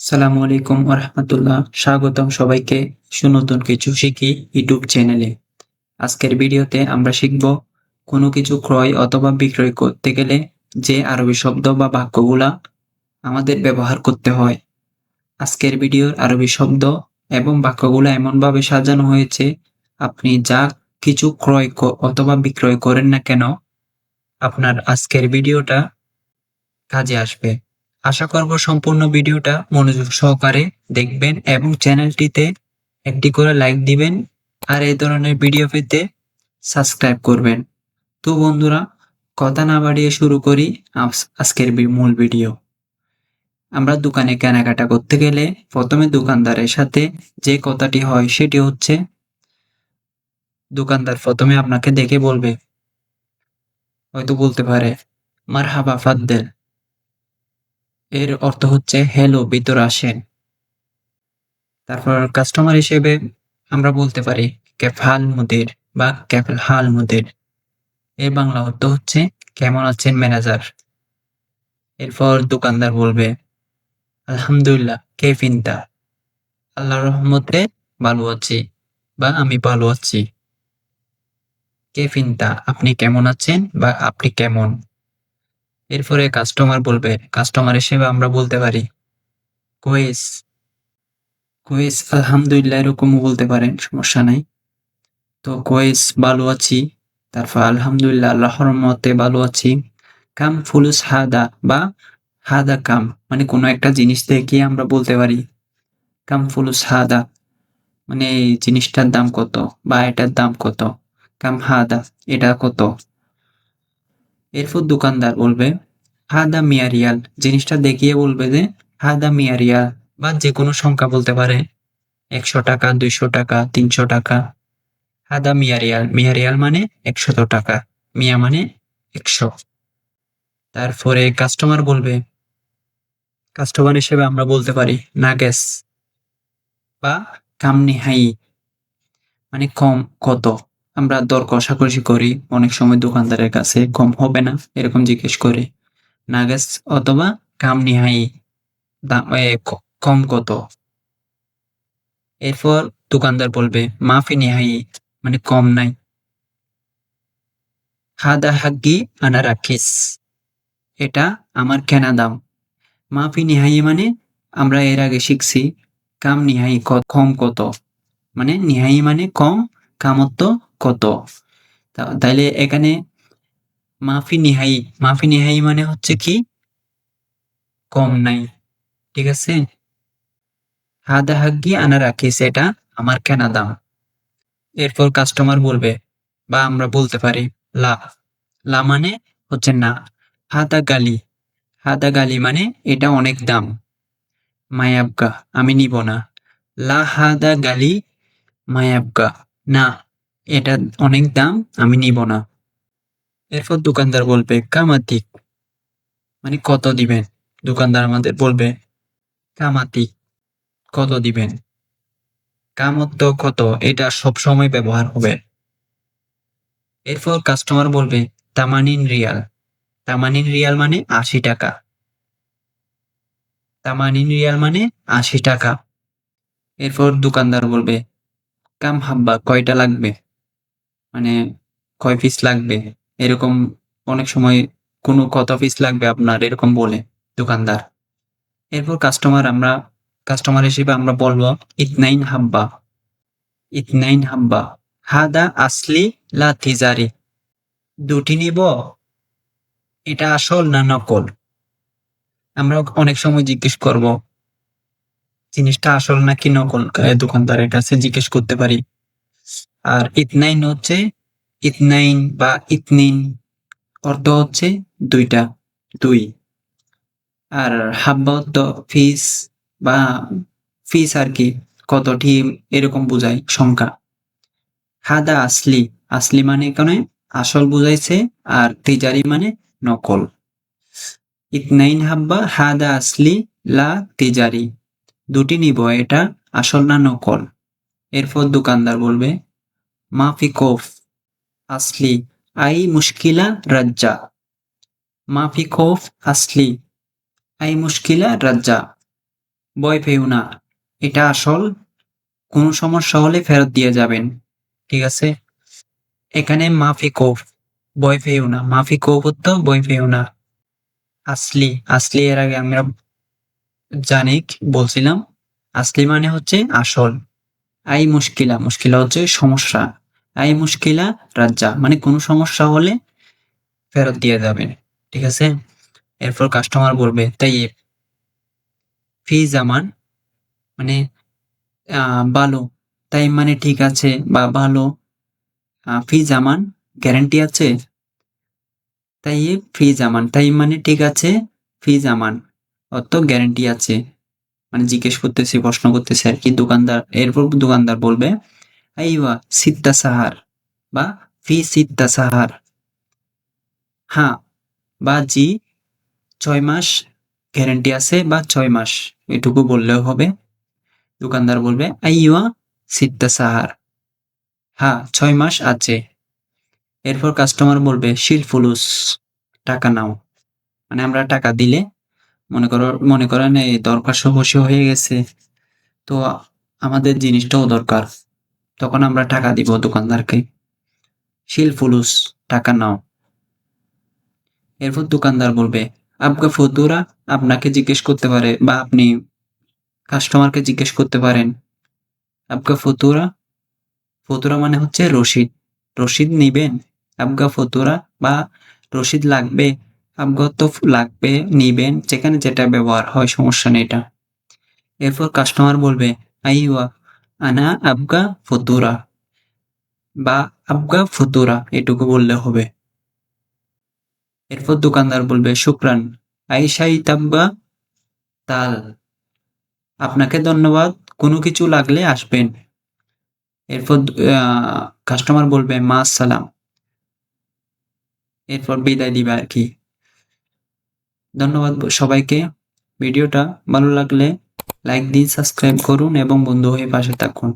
সালামু আলাইকুম রহমতুল্লাহ। স্বাগতম সবাইকে সুনতুন কিছু শিখি ইউটিউব চ্যানেলে। আজকের ভিডিওতে আমরা শিখব কোনো কিছু ক্রয় অথবা বিক্রয় করতে গেলে যে আরবি শব্দ বা বাক্যগুলা আমাদের ব্যবহার করতে হয়। আজকের ভিডিওর আরবি শব্দ এবং বাক্যগুলো এমনভাবে সাজানো হয়েছে, আপনি যা কিছু ক্রয় অথবা বিক্রয় করেন না কেন, আপনার আজকের ভিডিওটা কাজে আসবে। আশা করব সম্পূর্ণ ভিডিওটা মনোযোগ সহকারে দেখবেন এবং চ্যানেলটিতে একটি করে লাইক দিবেন আর এই ধরনের ভিডিও পেতে সাবস্ক্রাইব করবেন। তো বন্ধুরা, কথা না বাড়িয়ে শুরু করি আজ- আজকের মূল ভিডিও। আমরা দোকানে কেনাকাটা করতে গেলে প্রথমে দোকানদারের সাথে যে কথাটি হয় সেটি হচ্ছে, দোকানদার প্রথমে আপনাকে দেখে বলবে, হয়তো বলতে পারে মার হাবা ফাদ্দেল। এর অর্থ হচ্ছে হ্যালো ভিতর আসেন। তারপর কাস্টমার হিসেবে আমরা বলতে পারি ক্যাফাল মুদির বা ক্যাফেল হাল মুদির এর বাংলা অর্থ হচ্ছে, কেমন আছেন ম্যানেজার এরপর দোকানদার বলবে, আলহামদুলিল্লাহ কে ফিনতা আল্লাহর রহমতে ভালো আছি বা আমি ভালো আছি। কে ফিনতা আপনি কেমন আছেন বা আপনি কেমন? এরপরে কাস্টমার বলবে কাস্টমার হিসেবে আমরা বলতে পারি। কোয়েস কোয়েস, আলহামদুলিল্লাহ এরকমও বলতে পারেন, সমস্যা নাই। তো কোয়েস, ভালো আছি। তারপর আলহামদুলিল্লাহ, আল্লাহর মতে ভালো আছি। কাম ফুলুস হাদা বা হাদা কাম মানে কোনো একটা জিনিস দেখিয়ে আমরা বলতে পারি। কাম ফুলুস হাদা মানে এই জিনিসটার দাম কত বা এটার দাম কত? কাম হাদা এটা কত? এরপর দোকানদার বলবে, হাদা মিয়ারিয়াল জিনিসটা দেখিয়ে বলবে যে হা হাদা মিয়ারিয়াল বা যে কোনো সংখ্যা বলতে পারে, একশো টাকা, দুইশো টাকা, তিনশো টাকা। হাদা মিয়ারিয়াল মিয়ারিয়াল মানে একশত টাকা, মিয়া মানে একশো। তারপরে কাস্টমার বলবে, কাস্টমার হিসেবে আমরা বলতে পারি, নাগেস, বা কামনি হাই মানে কম, কত। আমরা দর কষাকষি করি অনেক সময় দোকানদারের কাছে কম হবে না, এরকম জিজ্ঞেস করি। নাগেস অথবা কাম হাই দাম কম কত? এরপর দোকানদার বলবে, মাফি নিহাই মানে কম নাই। হাদা হাগ্গি আনা রাখিস এটা আমার কেনা দাম। মাফি নিহাই মানে আমরা এর আগে শিখছি, কাম নিহাই কম কত। মানে নিহাই মানে কম, কামত্ব কত? তাইলে এখানে মাফি নিহাই মাফি নিহাই মানে হচ্ছে কি? কম নাই, ঠিক আছে? হাদা হাগ্গি আনা রাখিস এটা আমার কেনা দাম। এরপর কাস্টমার বলবে, বা আমরা বলতে পারি, লা। লা মানে হচ্ছে না, হাদা গালি। হাদা গালি মানে এটা অনেক দাম। মায়াবগা, আমি নিব না। লা হাদা গালি, মায়াবগা, না। এটা অনেক দাম, আমি নিব না। এরপর দোকানদার বলবে, কামাতিক। মানে কত দিবেন? দোকানদার আমাদের বলবে, কামাতিক, কত দিবেন? কামত্ব কত? এটা সব সময় ব্যবহার হবে। এরপর কাস্টমার বলবে, তামানিন রিয়াল। তামানিন রিয়াল মানে আশি টাকা। তামানিন রিয়াল মানে আশি টাকা। এরপর দোকানদার বলবে, কাম হাব্বা, কয়টা লাগবে? মানে কয় পিস লাগবে? এরকম অনেক সময় কোনো কত পিস লাগবে আপনার? এরকম বলে দোকানদার। এরপর কাস্টমার আমরা কাস্টমার হিসেবে আমরা বলব, ইতনাইন হাব্বা। ইতনাইন হাব্বা। হাদা আসলি লা তিজারি। দুটি নিব, এটা আসল না নকল? আমরা অনেক সময় জিজ্ঞেস করব, জিনিসটা আসল নাকি নকল? দোকানদারের কাছে জিজ্ঞেস করতে পারি। আর ইতনাইন হচ্ছে ইতনাইন বা ইতনিন অর্থ হচ্ছে দুইটা, দুই। আর হাব্বা অর্থ ফিস বা ফিস আর কি, কতটি এরকম বোঝায় সংখ্যা। হাদা আসলি আসলি মানে এখানে আসল বুঝাইছে আর তিজারি মানে নকল। ইতনাইন হাব্বা, হাদা আসলি, লা তিজারি। দুটি নিব, এটা আসল না নকল? এরপর দোকানদার বলবে, মাফি কোফ আসলি, আই মুশকিলা রাজ্জা, মাফি কোফ আসলি, আই মুশকিলা রাজ্জা, ভয় পেও না, এটা আসল, কোনো সমস্যা হলে ফেরত দিয়ে যাবেন, ঠিক আছে? এখানে মাফি কোফ বয় পেও না, মাফি কোফ তো ভয় পেও না, আসলি আসলি এর আগে আমরা জানি, বলছিলাম, আসলি মানে হচ্ছে আসল। আই মুশকিলা মুশকিলা হচ্ছে সমস্যা। আই মুশকিলা রাজ্জা মানে কোনো সমস্যা হলে ফেরত দিয়ে যাবেন ঠিক আছে? এরপর কাস্টমার বলবে তাই ফি জামান মানে ভালো, তাই মানে ঠিক আছে, বা ভালো ফি জামান গ্যারান্টি আছে? তাই ফি জামান, তাই মানে ঠিক আছে, ফি জামান অত গ্যারান্টি আছে। মানে জিজ্ঞেস করতেছি, প্রশ্ন করতেছে আর কি। দোকানদার, এরপর দোকানদার বলবে আইওয়া সিত্তা সাহার বা, ফি সিত্তা সাহার হ্যাঁ বা, জি, ছয় মাস গ্যারেন্টি আছে বা, ছয় মাস, এটুকু বললেও হবে। দোকানদার বলবে আইওয়া সিত্তা সাহার হ্যাঁ ছয় মাস আছে। এরপর কাস্টমার বলবে শিল ফুলুস টাকা নাও। মানে আমরা টাকা দিলে মনে করো, মনে করেন এই দরকার সমস্যা হয়ে গেছে, তো আমাদের জিনিসটাও দরকার। তখন আমরা টাকা দিব দোকানদারকে। শিল, ফুলুস, টাকা নাও। এরপর দোকানদার বলবে আপকা ফতুরা, আপনাকে জিজ্ঞেস করতে পারে বা আপনি কাস্টমারকে জিজ্ঞেস করতে পারেন। আপকা ফতুরা ফতুরা মানে হচ্ছে রসিদ রসিদ নিবেন? আপকা ফতুরা বা রসিদ লাগবে? আপকা তো লাগবে, নিবেন, যেখানে যেটা ব্যবহার হয়, সমস্যা নেই এটা। এরপর কাস্টমার বলবে আইওয়া আনা আবগা ফতুরা। বা, আবগা ফতুরা, এটুকু বললে হবে। এরপর দোকানদার বলবে, শুক্রান আই আইসাই তাব্বা তাল। আপনাকে ধন্যবাদ, কোনো কিছু লাগলে আসবেন। এরপর কাস্টমার বলবে, মা সালাম এরপর বিদায় দিবে আর কি। ধন্যবাদ সবাইকে। ভিডিওটা ভালো লাগলে লাইক দিন সাবস্ক্রাইব করুন এবং বন্ধু হয়ে পাশে থাকুন।